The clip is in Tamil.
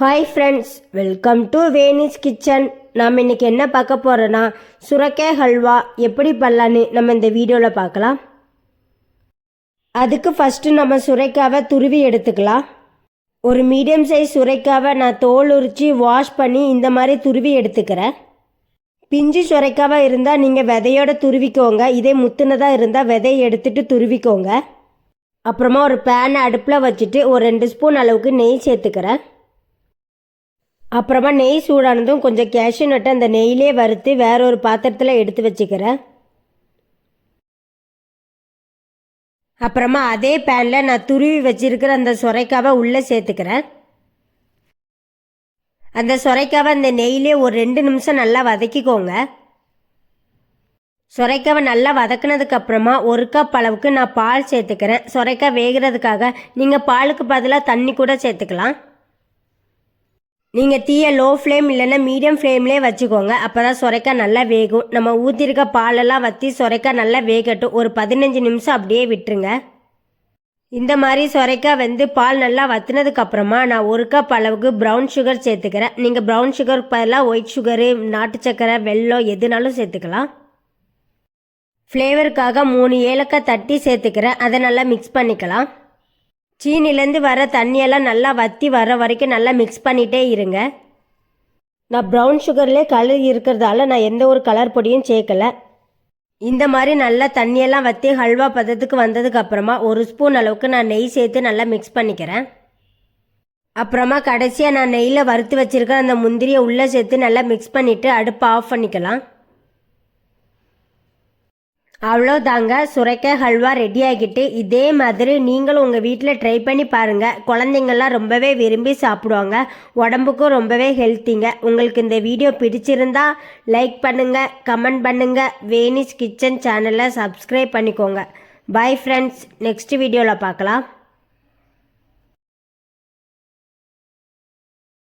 Hi friends welcome to Venis kitchen நாம் இன்னைக்கு என்ன பார்க்க போகிறோன்னா சுரக்காய் ஹல்வா எப்படி பண்ணலான்னு நம்ம இந்த வீடியோவில் பார்க்கலாம். அதுக்கு ஃபஸ்ட்டு நம்ம சுரைக்காவை துருவி எடுத்துக்கலாம். ஒரு மீடியம் சைஸ் சுரைக்காவை நான் தோல் உரித்து வாஷ் பண்ணி இந்த மாதிரி துருவி எடுத்துக்கிறேன். பிஞ்சு சுரைக்காவாக இருந்தால் நீங்கள் விதையோட துருவிக்கோங்க. இதே முத்துனதாக இருந்தால் விதையை எடுத்துட்டு துருவிக்கோங்க. அப்புறமா ஒரு பேனை அடுப்பில் வச்சுட்டு ஒரு ரெண்டு ஸ்பூன் அளவுக்கு நெய் சேர்த்துக்கிறேன். அப்புறமா நெய் சூடானதும் கொஞ்சம் கேஷ்யூ நட்டை அந்த நெய்யிலே வறுத்து வேற ஒரு பாத்திரத்தில் எடுத்து வச்சுக்கிறேன். அப்புறமா அதே பேனில் நான் துருவி வச்சிருக்கிற அந்த சொரைக்காவை உள்ளே சேர்த்துக்கிறேன். அந்த சொரைக்காவை அந்த நெய்யிலே ஒரு ரெண்டு நிமிஷம் நல்லா வதக்கிக்கோங்க. சொரைக்காவை நல்லா வதக்குனதுக்கு அப்புறமா ஒரு கப் அளவுக்கு நான் பால் சேர்த்துக்கிறேன். சொரைக்காய் வேகிறதுக்காக நீங்கள் பாலுக்கு பதிலாக தண்ணி கூட சேர்த்துக்கலாம். நீங்கள் தீயை லோ ஃப்ளேம் இல்லைன்னா மீடியம் ஃப்ளேம்லேயே வச்சுக்கோங்க. அப்போ தான் சுரைக்காய் நல்லா வேகும். நம்ம ஊற்றிருக்க பாலெல்லாம் வற்றி சுரைக்காய் நல்லா வேகட்டும். ஒரு பதினஞ்சு நிமிஷம் அப்படியே விட்டுருங்க. இந்த மாதிரி சுரைக்காய் வந்து பால் நல்லா வத்தினதுக்கப்புறமா நான் ஒரு கப் அளவுக்கு ப்ரௌன் சுகர் சேர்த்துக்கிறேன். நீங்கள் ப்ரௌன் சுகருக்கு பதிலாக ஒயிட் சுகரு நாட்டு சக்கரை வெல்லம் எதுனாலும் சேர்த்துக்கலாம். ஃப்ளேவருக்காக மூணு ஏலக்காய் தட்டி சேர்த்துக்கிறேன். அதை நல்லா மிக்ஸ் பண்ணிக்கலாம். சீனிலேருந்து வர தண்ணியெல்லாம் நல்லா வற்றி வர வரைக்கும் நல்லா மிக்ஸ் பண்ணிகிட்டே இருங்க. நான் ப்ரௌன் சுகர்லேயே கலர் இருக்கிறதால நான் எந்த ஒரு கலர் பொடியும் சேர்க்கல. இந்த மாதிரி நல்லா தண்ணியெல்லாம் வற்றி ஹல்வா பதத்துக்கு வந்ததுக்கப்புறமா ஒரு ஸ்பூன் அளவுக்கு நான் நெய் சேர்த்து நல்லா மிக்ஸ் பண்ணிக்கிறேன். அப்புறமா கடைசியாக நான் நெய்யில் வறுத்து வச்சிருக்கிற அந்த முந்திரியை உள்ளே சேர்த்து நல்லா மிக்ஸ் பண்ணிவிட்டு அடுப்பை ஆஃப் பண்ணிக்கலாம். அவ்வளோதாங்க. சுரைக்காய் ஹல்வா ரெடி ஆகிட்டு இதே மாதிரி நீங்களும் உங்கள் வீட்டில் ட்ரை பண்ணி பாருங்கள் குழந்தைங்கள்லாம் ரொம்பவே விரும்பி சாப்பிடுவாங்க. உடம்புக்கும் ரொம்பவே ஹெல்த்திங்க உங்களுக்கு இந்த வீடியோ பிடிச்சிருந்தா லைக் பண்ணுங்கள் கமெண்ட் பண்ணுங்கள் வேனிஸ் கிச்சன் சேனலை சப்ஸ்கிரைப் பண்ணிக்கோங்க. பாய் ஃப்ரெண்ட்ஸ் நெக்ஸ்ட் வீடியோவில் பார்க்கலாம்.